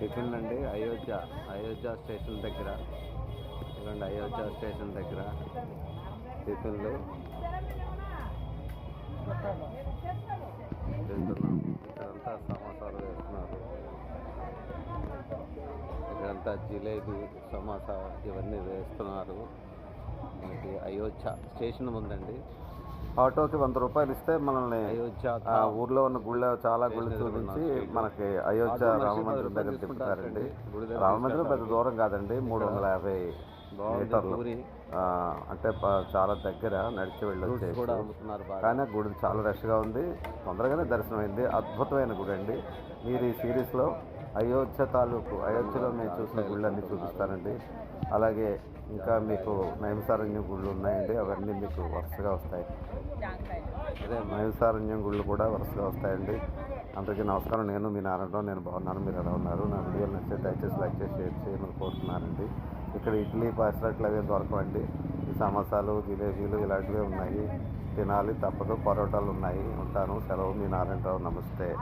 Tiffin అండి Ayodhya Ayodhya station దగ్గర. ఇలాంటి అయోధ్య స్టేషన్ దగ్గర టిఫిన్లు. తింటున్నాం ఇక్కడంతా సమోసాలు వేస్తున్నారు. ఇక్కడంతా జిలేబీ సమోసా ఇవన్నీ వేస్తున్నారు. మనకి అయోధ్య స్టేషన్ ఉందండి. ఆటోకి వంద రూపాయలు ఇస్తే మనల్ని ఆ ఊర్లో ఉన్న గుళ్ళ చాలా గుళ్ళు చూపించి మనకి అయోధ్య రామ మందిరం దగ్గర తిప్పుతారండి. రామ మందిరం పెద్ద దూరం కాదండి మూడు వందల యాభై మీటర్లు. అంటే చాలా దగ్గర నడిచి వెళ్ళొచ్చు కానీ గుడి చాలా రష్గా ఉంది. తొందరగానే దర్శనం అయింది అద్భుతమైన గుడి అండి మీరు ఈ సిరీస్లో అయోధ్య తాలూకు అయోధ్యలో మేము చూసిన గుళ్ళన్నీ చూపిస్తానండి. అలాగే ఇంకా మీకు నైమసారణ్యం గుళ్ళు ఉన్నాయండి. అవన్నీ మీకు వరుసగా వస్తాయి. అదే నైమసారణ్యం గుళ్ళు కూడా వరుసగా వస్తాయండి. అందరికీ నమస్కారం. నేను మీ నారాయణరావు నేను బాగున్నాను. మీరు ఎలా ఉన్నారు? నా వీడియోలు నచ్చితే దయచేసి లైక్ చేసి షేర్ చేయమని కోరుతున్నానండి. ఇక్కడ ఇడ్లీ పాసరట్లు అవి దొరకవండి. ఈ సమోసాలు జిలేబీలు ఇలాంటివే ఉన్నాయి. తినాలి తప్పదు. పరోటాలు ఉన్నాయి. ఉంటాను. సెలవు మీ నారాయణరావు. నమస్తే.